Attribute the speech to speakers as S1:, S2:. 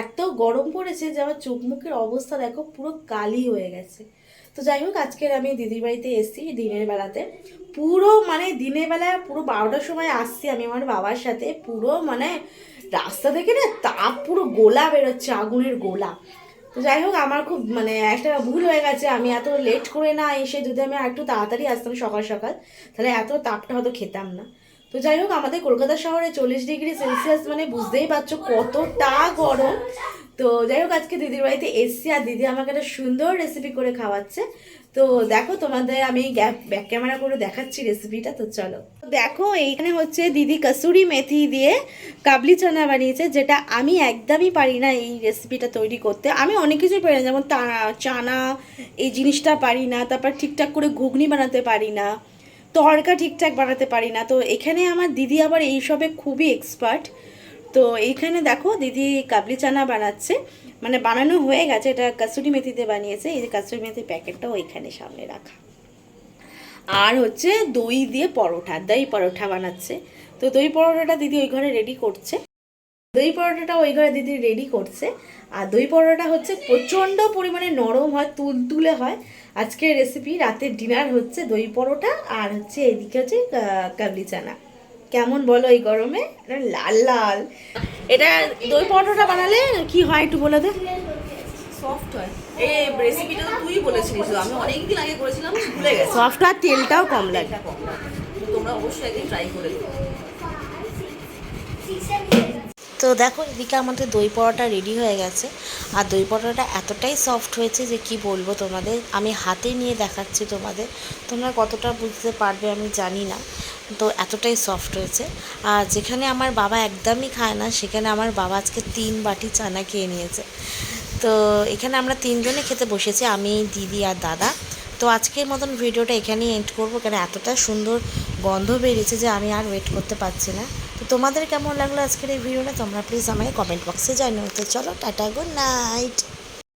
S1: এত গরম পড়েছে যে আমার চোখ মুখের অবস্থা দেখো পুরো কালি হয়ে গেছে। তো যাই হোক, আজকের আমি দিদির বাড়িতে এসেছি দিনের বেলাতে। পুরো মানে দিনের বেলা পুরো বারোটার সময় আসছি আমি আমার বাবার সাথে। পুরো মানে রাস্তা থেকে না তাপ পুরো গোলা বেরোচ্ছে, আগুনের গোলা। তো যাই হোক, আমার খুব মানে একটা ভুল হয়ে গেছে। আমি এত লেট করে না এসে যদি আমি একটু তাড়াতাড়ি আসতাম সকাল সকাল, তাহলে এত তাপটা হয়তো খেতাম না। তো যাই হোক, আমাদের কলকাতা শহরে চল্লিশ ডিগ্রি সেলসিয়াস মানে বুঝতেই পারছ কতটা গরম। তো যাই হোক, আজকে দিদির বাড়িতে এসছি আর দিদি আমাকে একটা সুন্দর রেসিপি করে খাওয়াচ্ছে। তো দেখো তোমাদের, আমি ব্যাক ক্যামেরা করে দেখাচ্ছি রেসিপিটা তো চলো। দেখো, এইখানে হচ্ছে দিদি কসুরি মেথি দিয়ে কাবলি চানা বানিয়েছে, যেটা আমি একদমই পারি না এই রেসিপিটা তৈরি করতে। আমি অনেক কিছুই পারি না, যেমন চানা, এই জিনিসটা পারি না, তারপর ঠিকঠাক করে ঘুগনি বানাতে পারি না। তড়কা ঠিকঠাক বানাতে পারি না। তো এখানে আমার দিদি আবার এইসবে খুবই এক্সপার্ট তো এইখানে দেখো দিদি কাবলি চানা বানাচ্ছে। মানে বানানো হয়ে গেছে, এটা কাসুরি মেথিতে বানিয়েছে। এই যে কাসুরি মেথির প্যাকেটটাও ওইখানে সামনে রাখা। আর হচ্ছে দই দিয়ে পরোটা, দই পরোটা বানাচ্ছে। তো দই পরোটাটা দিদি ওই ঘরে রেডি করছে। দই পরোটাটা ওই ঘরে দিদি রেডি করছে। আর দই পরোটা হচ্ছে প্রচণ্ড পরিমাণে নরম হয় তুলতুলে হয়। আজকের রেসিপি রাতের ডিনার হচ্ছে দই পরোটা আর হচ্ছে এদিকে হচ্ছে কাবলি চানা। কেমন বলো এই গরমে? এটা লাল লাল। এটা দই পরোটাটা বানালে কি হয় একটু বলে দে।
S2: সফট হয়। এই রেসিপিটা তুই বলেছিলিস আমি অনেকদিন আগে করেছিলাম ভুলে গেছি।
S1: সফট আর তেলটাও কম লাগে।
S2: তোমরা অবশ্যই একদিন ট্রাই করে
S3: তো দেখো, এদিকে আমাদের দই পরোটা রেডি হয়ে গেছে। আর দই পরোটাটা এতটাই সফট হয়েছে যে কি বলব তোমাদের? আমি হাতে নিয়ে দেখাচ্ছি তোমাদের। তোমরা কতটা বুঝতে পারবে আমি জানি না। তো এতটাই সফট হয়েছে। আর যেখানে আমার বাবা একদমই খায় না, সেখানে আমার বাবা আজকে তিন বাটি চানা খেয়ে নিয়েছে। তো এখানে আমরা তিনজনে খেতে বসেছি, আমি, দিদি আর দাদা। তো আজকের মতন ভিডিওটা এখানেই এন্ড করব, কেন এতটা সুন্দর গন্ধ বেরিয়েছে যে আমি আর ওয়েট করতে পারছি না। তো তোমাদের কেমন লাগল আজকের এই ভিডিওটা তোমরা প্লিজ আমাকে কমেন্ট বক্সে জানিও। তো চলো, টাটা গুড নাইট